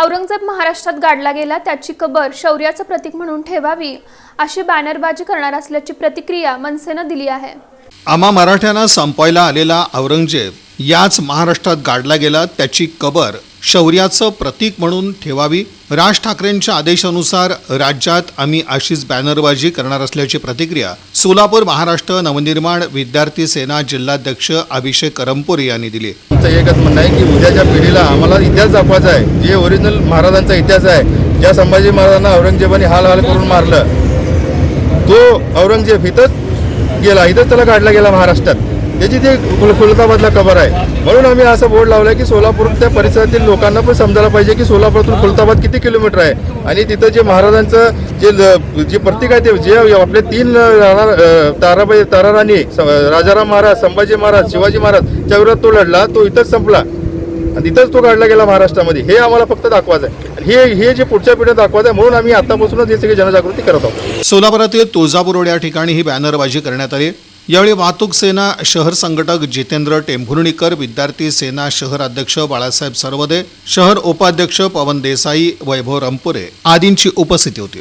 औरंगजेब महाराष्ट्रात गाडला गेला त्याची कबर शौर्याचं प्रतीक म्हणून ठेवावी अशी बॅनरबाजी करणार असल्याची प्रतिक्रिया मनसेनं दिली आहे. आम्हा मराठ्यांना संपवायला आलेला औरंगजेब याच महाराष्ट्रात गाडला गेला त्याची कबर शौर्याचं प्रतीक म्हणून ठेवावी राज ठाकरेंच्या आदेशानुसार राज्यात आम्ही अशीच बॅनरबाजी करणार असल्याची प्रतिक्रिया सोलापूर महाराष्ट्र नवनिर्माण विद्यार्थी सेना जिल्हाध्यक्ष अभिषेक करमपुरे यांनी दिली. आमचं एकच म्हणणं आहे की उद्याच्या पिढीला आम्हाला इतिहास दाखवायचा आहे. जे ओरिजिनल महाराजांचा इतिहास आहे ज्या संभाजी महाराजांना औरंगजेबाने हाल हाल करून मारलं तो औरंगजेब इथंच गेला इथंच त्याला काढला गेला महाराष्ट्रात. त्याची ते खुल- खुलताबादला कबर आहे. म्हणून आम्ही असं बोर्ड लावलं की सोलापूर त्या परिसरातील लोकांना पण समजायला पाहिजे की सोलापूरातून खुलताबाद किती किलोमीटर आहे. आणि तिथं जे महाराजांचं जे ल- जे प्रतीक आहे ते जे आपले तीन राणा- ताराबाई ताराराणी स- राजाराम महाराज संभाजी महाराज शिवाजी महाराज च्या विरोधात तो लढला तो इथंच संपला. आणि तिथंच तो काढला गेला महाराष्ट्रामध्ये. हे आम्हाला फक्त दाखवायचं आहे. आणि हे हे जे पुढच्या पिढीत दाखवायचं आहे म्हणून आम्ही आतापासूनच हे सगळी जनजागृती करत आहोत. सोलापुरातील तुळजापूर रोड या ठिकाणी ही बॅनरबाजी करण्यात आली. यावेळी वाहतूक सेना शहर संघटक जितेंद्र टेंभुर्णीकर विद्यार्थी सेना शहर अध्यक्ष बाळासाहेब सरवदे शहर उपाध्यक्ष पवन देसाई वैभव रंपुरे आदींची उपस्थिती होती.